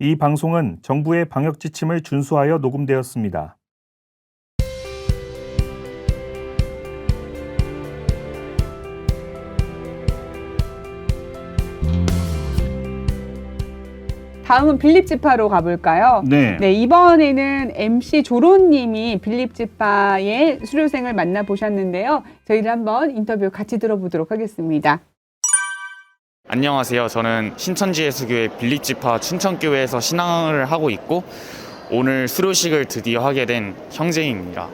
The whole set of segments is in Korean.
이 방송은 정부의 방역 지침을 준수하여 녹음되었습니다. 다음은 빌립지파로 가볼까요? 네. 네, 이번에는 MC 조론님이 빌립지파의 수료생을 만나보셨는데요. 저희를 한번 인터뷰 같이 들어보도록 하겠습니다. 안녕하세요. 저는 신천지 예수교회 빌립지파 춘천교회에서 신앙을 하고 있고 오늘 수료식을 드디어 하게 된 형제입니다.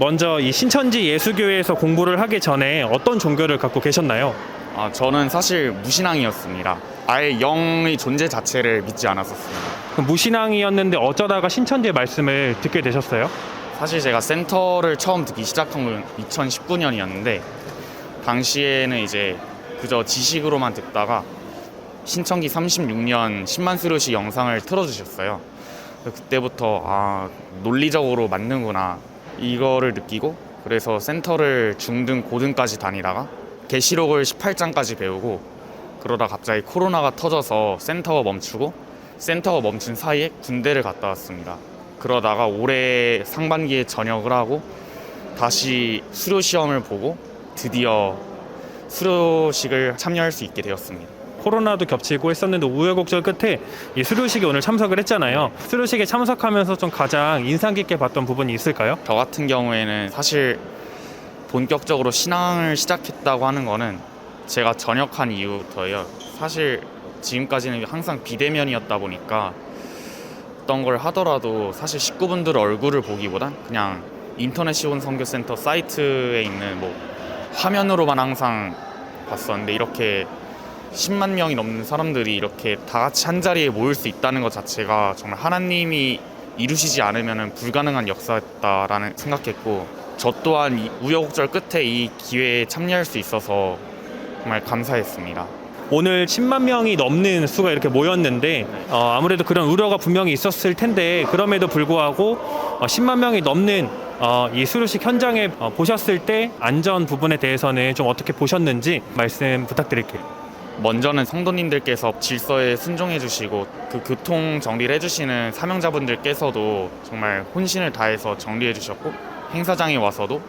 먼저 이 신천지 예수교회에서 공부를 하기 전에 어떤 종교를 갖고 계셨나요? 아, 저는 사실 무신앙이었습니다. 아예 영의 존재 자체를 믿지 않았었습니다. 그럼 무신앙이었는데 어쩌다가 신천지의 말씀을 듣게 되셨어요? 사실 제가 센터를 처음 듣기 시작한 건 2019년이었는데 당시에는 이제 그저 지식으로만 듣다가 신천기 36년 10만 수료식 영상을 틀어주셨어요. 그때부터 아 논리적으로 맞는구나 이거를 느끼고 그래서 센터를 중등 고등까지 다니다가 계시록을 18장까지 배우고 그러다 갑자기 코로나가 터져서 센터가 멈추고 센터가 멈춘 사이에 군대를 갔다 왔습니다. 그러다가 올해 상반기에 전역을 하고 다시 수료 시험을 보고 드디어 수료식을 참여할 수 있게 되었습니다. 코로나도 겹치고 했었는데 우여곡절 끝에 이 수료식에 오늘 참석을 했잖아요. 수료식에 참석하면서 좀 가장 인상 깊게 봤던 부분이 있을까요? 저 같은 경우에는 사실 본격적으로 신앙을 시작했다고 하는 거는 제가 전역한 이후부터예요. 사실 지금까지는 항상 비대면이었다 보니까 어떤 걸 하더라도 사실 식구분들 얼굴을 보기보단 그냥 인터넷 시온 선교센터 사이트에 있는 뭐 화면으로만 항상 봤었는데 이렇게 10만 명이 넘는 사람들이 이렇게 다 같이 한 자리에 모일 수 있다는 것 자체가 정말 하나님이 이루시지 않으면 불가능한 역사였다라는 생각했고 저 또한 이 우여곡절 끝에 이 기회에 참여할 수 있어서 정말 감사했습니다. 오늘 10만 명이 넘는 수가 이렇게 모였는데 어, 아무래도 그런 우려가 분명히 있었을 텐데 그럼에도 불구하고 어, 10만 명이 넘는 어, 이 수료식 현장에 어, 보셨을 때 안전 부분에 대해서는 좀 어떻게 보셨는지 말씀 부탁드릴게요. 먼저는 성도님들께서 질서에 순종해 주시고 그 교통 정리를 해 주시는 사명자분들께서도 정말 혼신을 다해서 정리해 주셨고 행사장에 와서도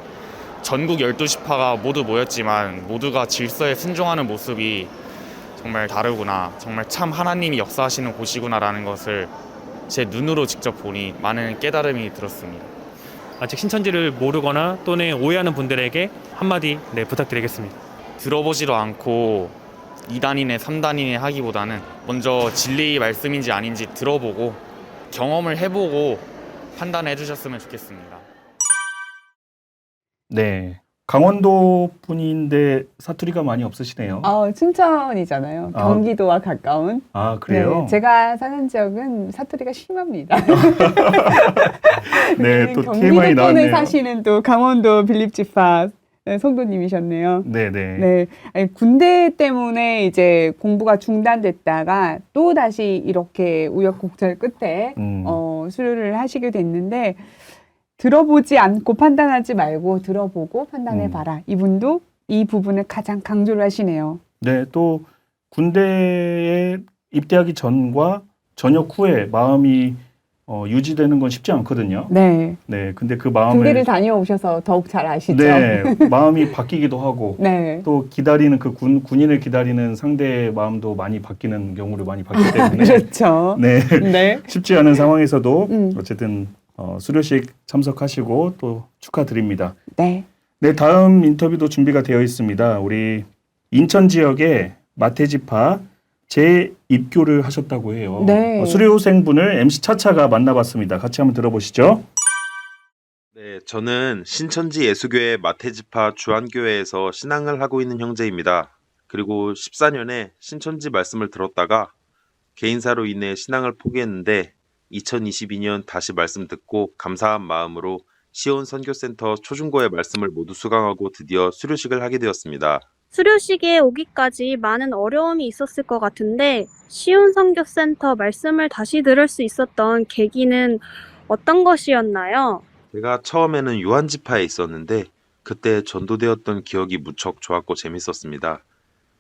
전국 12시파가 모두 모였지만 모두가 질서에 순종하는 모습이 정말 다르구나 정말 참 하나님이 역사하시는 곳이구나라는 것을 제 눈으로 직접 보니 많은 깨달음이 들었습니다. 아직 신천지를 모르거나 또는 오해하는 분들에게 한마디 네, 부탁드리겠습니다. 들어보지도 않고 2단이네 3단이네 하기보다는 먼저 진리 말씀인지 아닌지 들어보고 경험을 해보고 판단해 주셨으면 좋겠습니다. 네. 강원도 분인데 사투리가 많이 없으시네요. 어, 춘천이잖아요. 아. 경기도와 가까운. 아, 그래요? 네, 제가 사는 지역은 사투리가 심합니다. 네, 또 TMI 경기도권에 나왔네요. 사시는 또 강원도 빌립지파 성도님이셨네요. 네, 네. 네, 아니, 군대 때문에 이제 공부가 중단됐다가 또 다시 이렇게 우여곡절 끝에 음. 어, 수료를 하시게 됐는데 들어보지 않고 판단하지 말고 들어보고 판단해 봐라. 이분도 이 부분을 가장 강조를 하시네요. 네, 또 군대에 입대하기 전과 전역 후에 마음이 어, 유지되는 건 쉽지 않거든요. 네, 네, 근데 그 마음을 군대를 다녀오셔서 더욱 잘 아시죠. 네, 마음이 바뀌기도 하고 네. 또 기다리는 그 군, 군인을 기다리는 상대의 마음도 많이 바뀌는 경우를 많이 봤기 때문에 그렇죠. 네, 네. 쉽지 않은 상황에서도 음. 어쨌든 어, 수료식 참석하시고 또 축하드립니다. 네. 네, 다음 인터뷰도 준비가 되어 있습니다. 우리 인천 지역의 마태지파 재입교를 하셨다고 해요. 네. 어, 수료생분을 MC 차차가 만나봤습니다. 같이 한번 들어보시죠. 네, 저는 신천지 예수교회 마태지파 주한교회에서 신앙을 하고 있는 형제입니다. 그리고 14년에 신천지 말씀을 들었다가 개인사로 인해 신앙을 포기했는데 2022년 다시 말씀 듣고 감사한 마음으로 시온 선교센터 초중고의 말씀을 모두 수강하고 드디어 수료식을 하게 되었습니다. 수료식에 오기까지 많은 어려움이 있었을 것 같은데 시온 선교센터 말씀을 다시 들을 수 있었던 계기는 어떤 것이었나요? 제가 처음에는 유한지파에 있었는데 그때 전도되었던 기억이 무척 좋았고 재밌었습니다.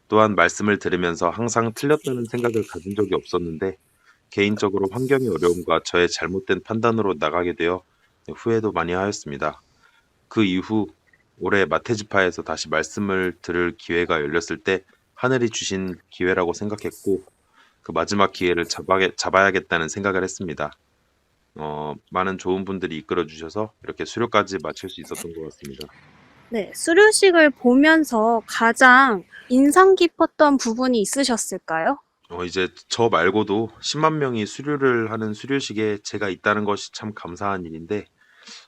또한 말씀을 들으면서 항상 틀렸다는 생각을 가진 적이 없었는데 개인적으로 환경의 어려움과 저의 잘못된 판단으로 나가게 되어 후회도 많이 하였습니다. 그 이후 올해 마테지파에서 다시 말씀을 들을 기회가 열렸을 때 하늘이 주신 기회라고 생각했고 그 마지막 기회를 잡아, 잡아 야겠다는 생각을 했습니다. 어, 많은 좋은 분들이 이끌어 주셔서 이렇게 수료까지 마칠 수 있었던 것 같습니다. 네, 수료식을 보면서 가장 인상 깊었던 부분이 있으셨을까요? 어, 이제 저 말고도 10만 명이 수료를 하는 수료식에 제가 있다는 것이 참 감사한 일인데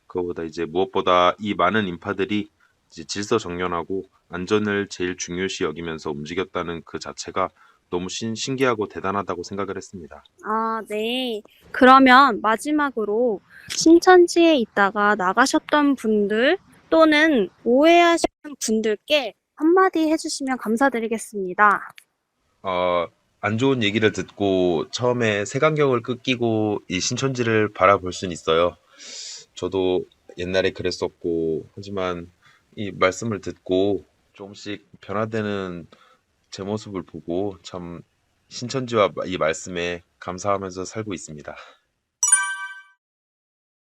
그거보다 이제 무엇보다 이 많은 인파들이 이제 질서 정연하고 안전을 제일 중요시 여기면서 움직였다는 그 자체가 너무 신, 신기하고 대단하다고 생각을 했습니다. 아, 네. 그러면 마지막으로 신천지에 있다가 나가셨던 분들 또는 오해하시는 분들께 한마디 해주시면 감사드리겠습니다. 어, 안 좋은 얘기를 듣고 처음에 색안경을 끄끼고 이 신천지를 바라볼 수는 있어요. 저도 옛날에 그랬었고, 하지만 이 말씀을 듣고 조금씩 변화되는 제 모습을 보고 참 신천지와 이 말씀에 감사하면서 살고 있습니다.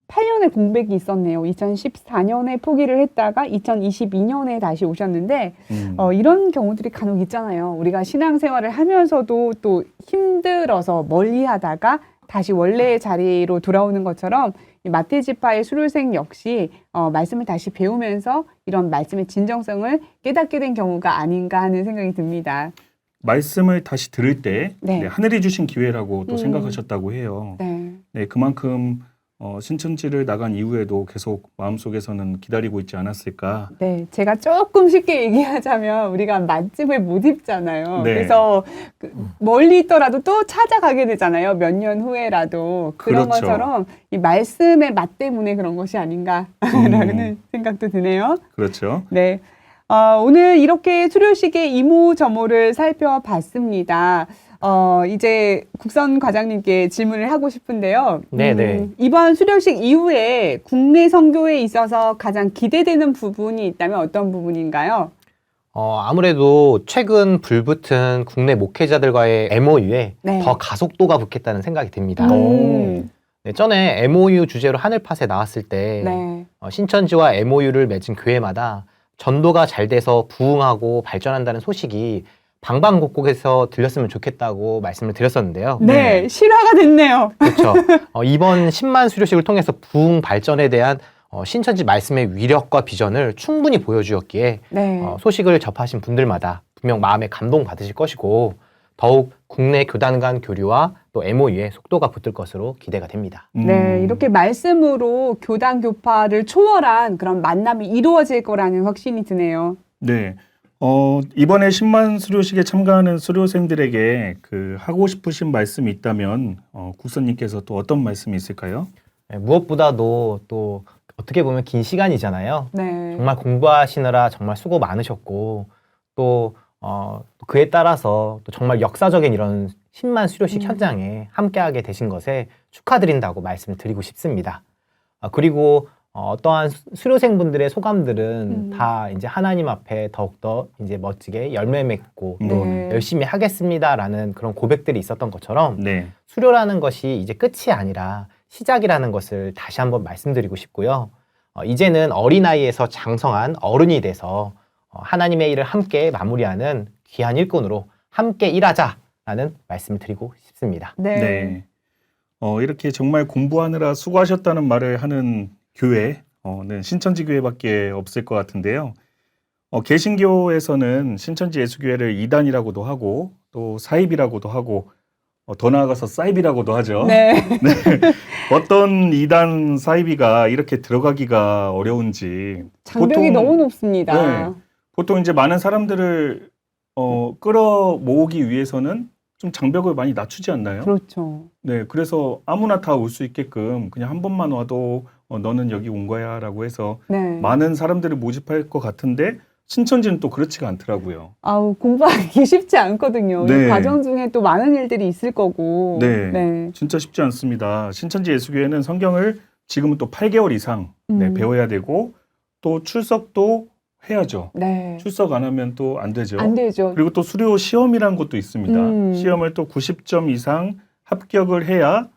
8년의 공백이 있었네요. 2014년에 포기를 했다가 2022년에 다시 오셨는데 음. 어, 이런 경우들이 간혹 있잖아요. 우리가 신앙생활을 하면서도 또 힘들어서 멀리 하다가 다시 원래의 자리로 돌아오는 것처럼 이 마테지파의 수료생 역시 어, 말씀을 다시 배우면서 이런 말씀의 진정성을 깨닫게 된 경우가 아닌가 하는 생각이 듭니다. 말씀을 다시 들을 때 네. 네, 하늘이 주신 기회라고 또 음. 생각하셨다고 해요. 네. 네, 그만큼 어, 신천지를 나간 이후에도 계속 마음속에서는 기다리고 있지 않았을까. 네, 제가 조금 쉽게 얘기하자면 우리가 맛집을 못 입잖아요. 네. 그래서 그 멀리 있더라도 또 찾아가게 되잖아요. 몇 년 후에라도 그런 그렇죠. 것처럼 이 말씀의 맛 때문에 그런 것이 아닌가라는 음. 생각도 드네요. 그렇죠. 네. 어, 오늘 이렇게 수료식의 이모저모를 살펴봤습니다. 어, 이제 국선 과장님께 질문을 하고 싶은데요. 음, 네네. 이번 수료식 이후에 국내 선교에 있어서 가장 기대되는 부분이 있다면 어떤 부분인가요? 어, 아무래도 최근 불붙은 국내 목회자들과의 MOU에 네. 더 가속도가 붙겠다는 생각이 듭니다. 음, 네, 전에 MOU 주제로 하늘팟에 나왔을 때 네. 어, 신천지와 MOU를 맺은 교회마다 전도가 잘 돼서 부흥하고 발전한다는 소식이 방방곡곡에서 들렸으면 좋겠다고 말씀을 드렸었는데요. 네, 실화가 됐네요. 그렇죠. 어, 이번 10만 수료식을 통해서 부흥 발전에 대한 어, 신천지 말씀의 위력과 비전을 충분히 보여주었기에 네. 어, 소식을 접하신 분들마다 분명 마음에 감동 받으실 것이고 더욱 국내 교단 간 교류와 또 MOU에 속도가 붙을 것으로 기대가 됩니다. 음. 네, 이렇게 말씀으로 교단 교파를 초월한 그런 만남이 이루어질 거라는 확신이 드네요. 네. 어, 이번에 10만 수료식에 참가하는 수료생들에게 그 하고 싶으신 말씀이 있다면 어, 국선님께서 또 어떤 말씀이 있을까요? 네, 무엇보다도 또 어떻게 보면 긴 시간이잖아요. 네. 정말 공부하시느라 정말 수고 많으셨고 또 어, 그에 따라서 또 정말 역사적인 이런 10만 수료식 음. 현장에 함께하게 되신 것에 축하드린다고 말씀드리고 싶습니다. 아, 그리고 어, 어떠한 수- 수료생분들의 소감들은 음. 다 이제 하나님 앞에 더욱더 이제 멋지게 열매 맺고 또 네. 열심히 하겠습니다라는 그런 고백들이 있었던 것처럼 네. 수료라는 것이 이제 끝이 아니라 시작이라는 것을 다시 한번 말씀드리고 싶고요. 어, 이제는 어린아이에서 장성한 어른이 돼서 어, 하나님의 일을 함께 마무리하는 귀한 일꾼으로 함께 일하자라는 말씀을 드리고 싶습니다. 네. 네. 어, 이렇게 정말 공부하느라 수고하셨다는 말을 하는 교회는 신천지 교회밖에 없을 것 같은데요. 어, 개신교에서는 신천지 예수교회를 이단이라고도 하고 또 사입이라고도 하고 어, 더 나아가서 사입이라고도 하죠. 네. 어떤 이단 사이비가 이렇게 들어가기가 어려운지 장벽이 보통- 너무 높습니다. 네. 보통 이제 많은 사람들을 어, 끌어 모으기 위해서는 좀 장벽을 많이 낮추지 않나요? 그렇죠. 네, 그래서 아무나 다 올 수 있게끔 그냥 한 번만 와도 어, 너는 여기 온 거야라고 해서 네. 많은 사람들을 모집할 것 같은데 신천지는 또 그렇지가 않더라고요. 아우 공부하기 쉽지 않거든요. 네. 이 과정 중에 또 많은 일들이 있을 거고. 네. 네. 진짜 쉽지 않습니다. 신천지 예수교회는 성경을 지금은 또 8개월 이상 네, 음. 배워야 되고 또 출석도 해야죠. 네. 출석 안 하면 또 안 되죠. 안 되죠. 그리고 또 수료 시험이라는 것도 있습니다. 음. 시험을 또 90점 이상 합격을 해야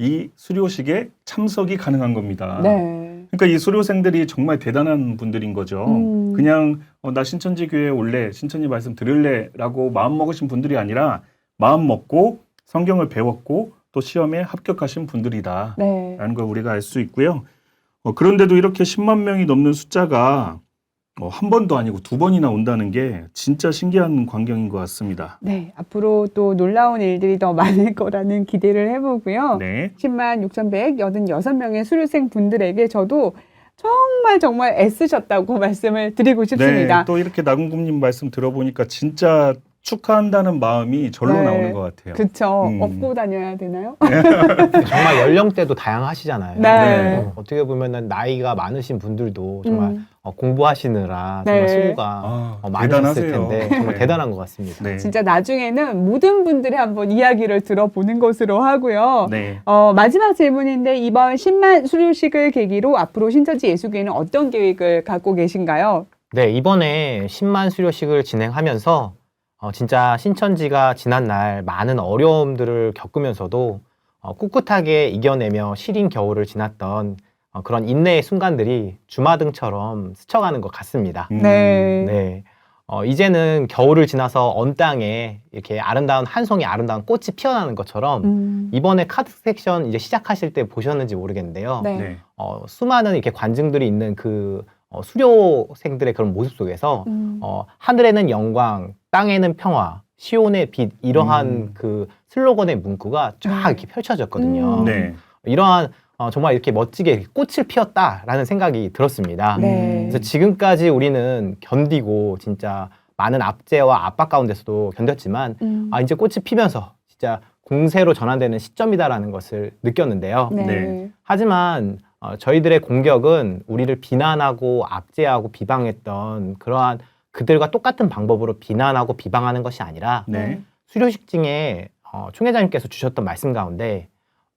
이 수료식에 참석이 가능한 겁니다. 네. 그러니까 이 수료생들이 정말 대단한 분들인 거죠. 음. 그냥 어, 나 신천지 교회 올래, 신천지 말씀 들을래라고 마음 먹으신 분들이 아니라 마음 먹고 성경을 배웠고 또 시험에 합격하신 분들이다라는 네. 걸 우리가 알 수 있고요. 어, 그런데도 이렇게 10만 명이 넘는 숫자가 어, 한 번도 아니고 두 번이나 온다는 게 진짜 신기한 광경인 것 같습니다. 네. 앞으로 또 놀라운 일들이 더 많을 거라는 기대를 해보고요. 네. 10만 6,186명의 수료생 분들에게 저도 정말 정말 애쓰셨다고 말씀을 드리고 싶습니다. 네, 또 이렇게 나군구님 말씀 들어보니까 진짜 축하한다는 마음이 절로 네. 나오는 것 같아요. 그쵸. 음. 업고 다녀야 되나요? 정말 연령대도 다양하시잖아요. 네. 어, 어떻게 보면은 나이가 많으신 분들도 정말 음. 어, 공부하시느라 네. 정말 수고가 아, 어, 많으셨을 대단하세요. 텐데 정말 네. 대단한 것 같습니다. 네. 진짜 나중에는 모든 분들이 한번 이야기를 들어보는 것으로 하고요. 네. 어, 마지막 질문인데 이번 10만 수료식을 계기로 앞으로 신천지 예수교회는 어떤 계획을 갖고 계신가요? 네, 이번에 10만 수료식을 진행하면서 어, 진짜 신천지가 지난날 많은 어려움들을 겪으면서도 어, 꿋꿋하게 이겨내며 시린 겨울을 지났던 어, 그런 인내의 순간들이 주마등처럼 스쳐가는 것 같습니다. 음, 네. 네. 어, 이제는 겨울을 지나서 언 땅에 이렇게 아름다운 한 송이 아름다운 꽃이 피어나는 것처럼 음. 이번에 카드 섹션 이제 시작하실 때 보셨는지 모르겠는데요. 네. 네. 어, 수많은 이렇게 관중들이 있는 그 어, 수료생들의 그런 모습 속에서 음. 어, 하늘에는 영광, 땅에는 평화, 시온의 빛 이러한 음. 그 슬로건의 문구가 쫙 네. 이렇게 펼쳐졌거든요. 음. 네. 이러한 어, 정말 이렇게 멋지게 이렇게 꽃을 피웠다라는 생각이 들었습니다. 네. 그래서 지금까지 우리는 견디고 진짜 많은 압제와 압박 가운데서도 견뎠지만 음. 아 이제 꽃이 피면서 진짜 공세로 전환되는 시점이다라는 것을 느꼈는데요. 네. 네. 하지만 어, 저희들의 공격은 우리를 비난하고 압제하고 비방했던 그러한 그들과 똑같은 방법으로 비난하고 비방하는 것이 아니라 네. 수료식 중에 어, 총회장님께서 주셨던 말씀 가운데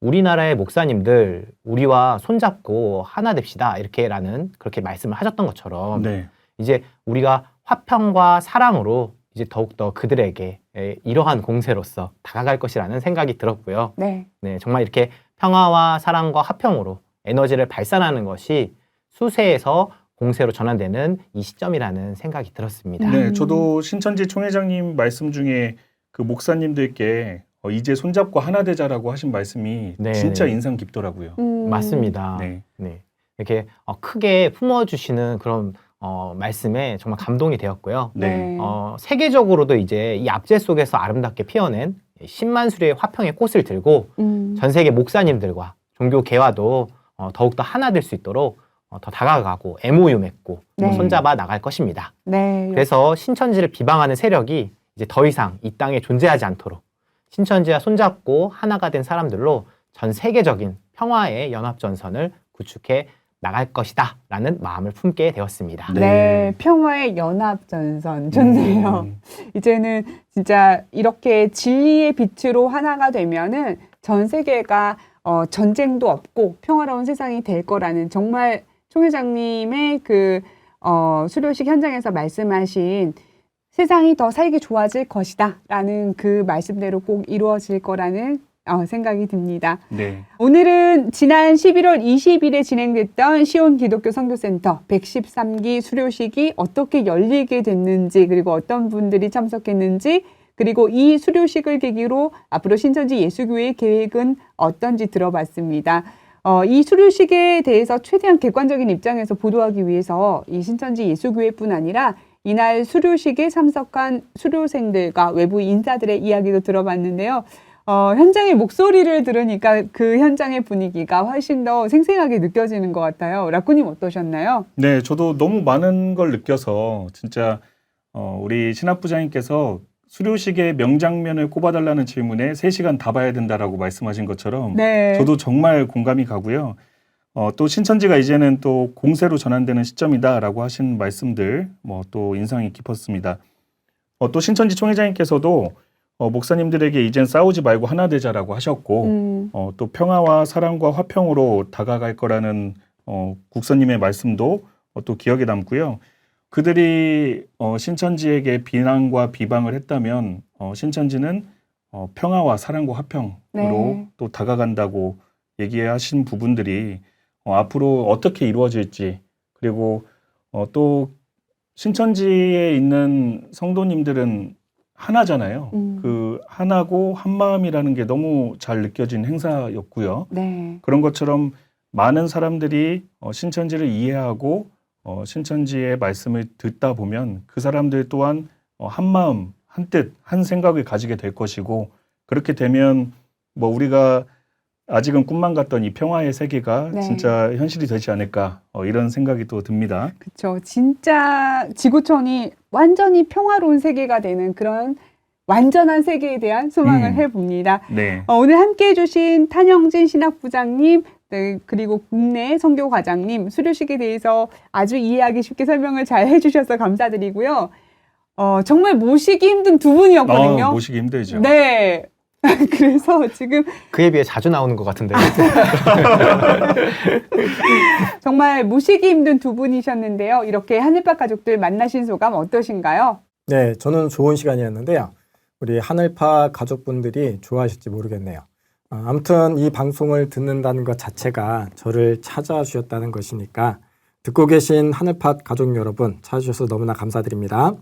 우리나라의 목사님들 우리와 손잡고 하나 됩시다 이렇게라는 그렇게 말씀을 하셨던 것처럼 네. 이제 우리가 화평과 사랑으로 이제 더욱더 그들에게 에, 이러한 공세로서 다가갈 것이라는 생각이 들었고요. 네. 네, 정말 이렇게 평화와 사랑과 화평으로 에너지를 발산하는 것이 수세에서 공세로 전환되는 이 시점이라는 생각이 들었습니다. 네, 음. 저도 신천지 총회장님 말씀 중에 그 목사님들께 어, 이제 손잡고 하나 되자라고 하신 말씀이 네, 진짜 네. 인상 깊더라고요. 음. 맞습니다. 네. 네. 이렇게 어, 크게 품어주시는 그런 어, 말씀에 정말 감동이 되었고요. 네. 어, 세계적으로도 이제 이 압제 속에서 아름답게 피어낸 10만 수리의 화평의 꽃을 들고 음. 전 세계 목사님들과 종교 개화도 어, 더욱더 하나 될 수 있도록 어, 더 다가가고 MOU 맺고 또 네. 손잡아 나갈 것입니다. 네. 그래서 신천지를 비방하는 세력이 이제 더 이상 이 땅에 존재하지 않도록 신천지와 손잡고 하나가 된 사람들로 전 세계적인 평화의 연합전선을 구축해 나갈 것이다 라는 마음을 품게 되었습니다. 네. 네. 평화의 연합전선. 좋네요. 음, 이제는 진짜 이렇게 진리의 빛으로 하나가 되면은 전 세계가 어, 전쟁도 없고 평화로운 세상이 될 거라는 정말 총 회장님의 그 어, 수료식 현장에서 말씀하신 세상이 더 살기 좋아질 것이다 라는 그 말씀대로 꼭 이루어질 거라는 어, 생각이 듭니다. 네. 오늘은 지난 11월 20일에 진행됐던 시온 기독교 선교센터 113기 수료식이 어떻게 열리게 됐는지 그리고 어떤 분들이 참석했는지 그리고 이 수료식을 계기로 앞으로 신천지 예수교회의 계획은 어떤지 들어봤습니다. 어, 이 수료식에 대해서 최대한 객관적인 입장에서 보도하기 위해서 이 신천지 예수교회뿐 아니라 이날 수료식에 참석한 수료생들과 외부 인사들의 이야기도 들어봤는데요. 어, 현장의 목소리를 들으니까 그 현장의 분위기가 훨씬 더 생생하게 느껴지는 것 같아요. 라꾸님 어떠셨나요? 네, 저도 너무 많은 걸 느껴서 진짜 어, 우리 신학부장님께서 수료식의 명장면을 꼽아달라는 질문에 3시간 다 봐야 된다라고 말씀하신 것처럼 네. 저도 정말 공감이 가고요. 어, 또 신천지가 이제는 또 공세로 전환되는 시점이다라고 하신 말씀들 뭐 또 인상이 깊었습니다. 어, 또 신천지 총회장님께서도 어, 목사님들에게 이젠 싸우지 말고 하나 되자라고 하셨고 음, 어, 또 평화와 사랑과 화평으로 다가갈 거라는 어, 국선님의 말씀도 어, 또 기억에 남고요. 그들이 어, 신천지에게 비난과 비방을 했다면 어, 신천지는 어, 평화와 사랑과 화평으로 네. 또 다가간다고 얘기하신 부분들이 어, 앞으로 어떻게 이루어질지 그리고 어, 또 신천지에 있는 성도님들은 하나잖아요. 음. 그 하나고 한 마음이라는 게 너무 잘 느껴진 행사였고요. 네. 그런 것처럼 많은 사람들이 어, 신천지를 이해하고 어, 신천지의 말씀을 듣다 보면 그 사람들 또한 어, 한 마음, 한 뜻, 한 생각을 가지게 될 것이고 그렇게 되면 뭐 우리가 아직은 꿈만 같던 이 평화의 세계가 네. 진짜 현실이 되지 않을까 어, 이런 생각이 또 듭니다. 그렇죠. 진짜 지구촌이 완전히 평화로운 세계가 되는 그런 완전한 세계에 대한 소망을 음. 해봅니다. 네, 어, 오늘 함께 해 주신 탄영진 신학부장님, 네, 그리고 국내 선교 과장님, 수료식에 대해서 아주 이해하기 쉽게 설명을 잘 해주셔서 감사드리고요. 어, 정말 모시기 힘든 두 분이었거든요. 어, 모시기 힘들죠. 네. 그래서 지금 그에 비해 자주 나오는 것 같은데. 정말 모시기 힘든 두 분이셨는데요. 이렇게 하늘밭 가족들 만나신 소감 어떠신가요? 네, 저는 좋은 시간이었는데요. 우리 하늘파 가족분들이 좋아하실지 모르겠네요. 아, 아무튼 이 방송을 듣는다는 것 자체가 저를 찾아주셨다는 것이니까 듣고 계신 하늘파 가족 여러분 찾아주셔서 너무나 감사드립니다.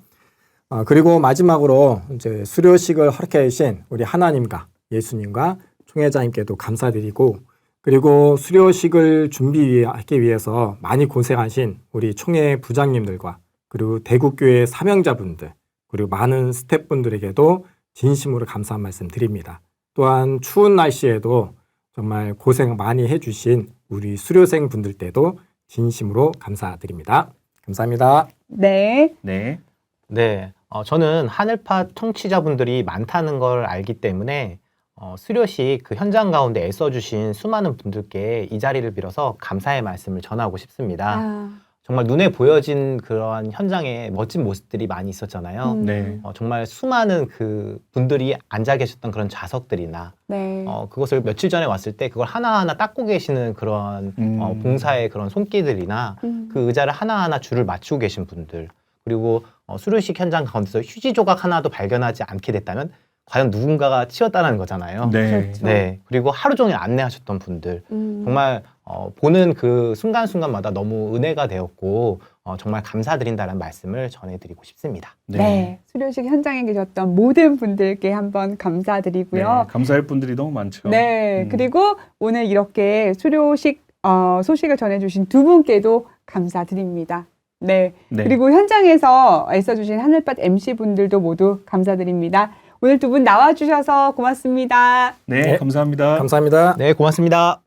아, 그리고 마지막으로 이제 수료식을 허락해 주신 우리 하나님과 예수님과 총회장님께도 감사드리고 그리고 수료식을 준비하기 위해서 많이 고생하신 우리 총회 부장님들과 그리고 대국교회 사명자분들 그리고 많은 스태프분들에게도 진심으로 감사한 말씀 드립니다. 또한 추운 날씨에도 정말 고생 많이 해주신 우리 수료생 분들 때도 진심으로 감사드립니다. 감사합니다. 네. 네, 네, 어, 저는 하늘파 청취자분들이 많다는 걸 알기 때문에 어, 수료식 그 현장 가운데 애써주신 수많은 분들께 이 자리를 빌어서 감사의 말씀을 전하고 싶습니다. 아, 정말 눈에 보여진 그런 현장에 멋진 모습들이 많이 있었잖아요. 음, 네, 어, 정말 수많은 그 분들이 앉아 계셨던 그런 좌석들이나 네. 어, 그것을 며칠 전에 왔을 때 그걸 하나하나 닦고 계시는 그런 음. 어, 봉사의 그런 손길들이나 음. 그 의자를 하나하나 줄을 맞추고 계신 분들 그리고 어, 수료식 현장 가운데서 휴지 조각 하나도 발견하지 않게 됐다면 과연 누군가가 치웠다는 거잖아요. 네, 그렇죠. 네. 그리고 하루 종일 안내하셨던 분들 음. 정말 어, 보는 그 순간순간마다 너무 은혜가 되었고 어, 정말 감사드린다는 말씀을 전해드리고 싶습니다. 네. 수료식 현장에 계셨던 모든 분들께 한번 감사드리고요. 네, 감사할 분들이 너무 많죠. 네, 음. 그리고 오늘 이렇게 수료식 어, 소식을 전해주신 두 분께도 감사드립니다. 네, 네. 그리고 현장에서 애써주신 하늘밭 MC 분들도 모두 감사드립니다. 오늘 두 분 나와주셔서 고맙습니다. 네, 네. 감사합니다. 감사합니다. 네, 고맙습니다.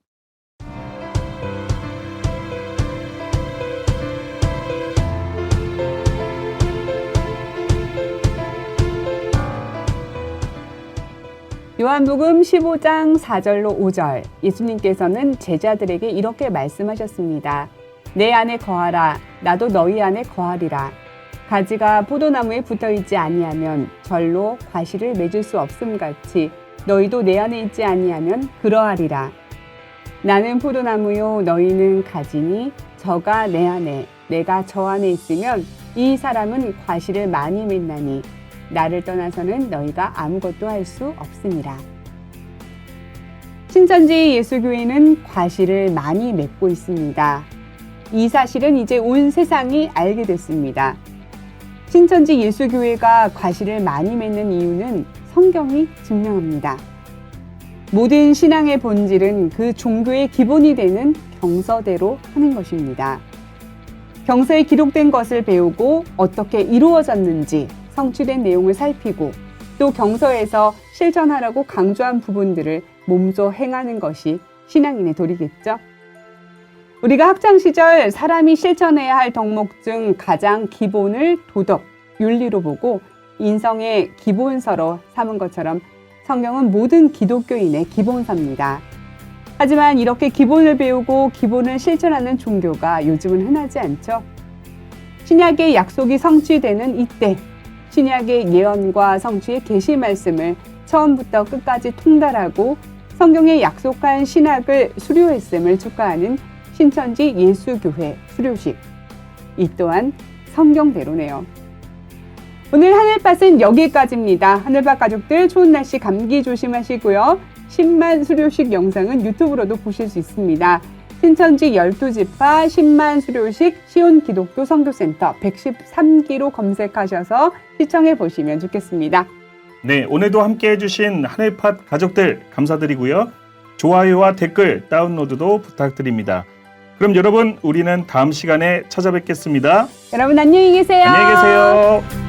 요한복음 15장 4절로 5절 예수님께서는 제자들에게 이렇게 말씀하셨습니다. 내 안에 거하라 나도 너희 안에 거하리라. 가지가 포도나무에 붙어 있지 아니하면 절로 과실을 맺을 수 없음 같이 너희도 내 안에 있지 아니하면 그러하리라. 나는 포도나무요 너희는 가지니 저가 내 안에 내가 저 안에 있으면 이 사람은 과실을 많이 맺나니 나를 떠나서는 너희가 아무것도 할 수 없습니다. 신천지 예수교회는 과실을 많이 맺고 있습니다. 이 사실은 이제 온 세상이 알게 됐습니다. 신천지 예수교회가 과실을 많이 맺는 이유는 성경이 증명합니다. 모든 신앙의 본질은 그 종교의 기본이 되는 경서대로 하는 것입니다. 경서에 기록된 것을 배우고 어떻게 이루어졌는지 성취된 내용을 살피고 또 경서에서 실천하라고 강조한 부분들을 몸소 행하는 것이 신앙인의 도리겠죠. 우리가 학창 시절 사람이 실천해야 할 덕목 중 가장 기본을 도덕, 윤리로 보고 인성의 기본서로 삼은 것처럼 성경은 모든 기독교인의 기본서입니다. 하지만 이렇게 기본을 배우고 기본을 실천하는 종교가 요즘은 흔하지 않죠. 신약의 약속이 성취되는 이때 신약의 예언과 성취의 계시 말씀을 처음부터 끝까지 통달하고 성경에 약속한 신학을 수료했음을 축하하는 신천지 예수교회 수료식. 이 또한 성경대로네요. 오늘 하늘밭은 여기까지입니다. 하늘밭 가족들 좋은 날씨 감기 조심하시고요. 10만 수료식 영상은 유튜브로도 보실 수 있습니다. 신천지 12지파 10만 수료식 시온 기독교 선교센터 113기로 검색하셔서 시청해 보시면 좋겠습니다. 네, 오늘도 함께 해주신 하늘팟 가족들 감사드리고요. 좋아요와 댓글 다운로드도 부탁드립니다. 그럼 여러분, 우리는 다음 시간에 찾아뵙겠습니다. 여러분 안녕히 계세요. 안녕히 계세요.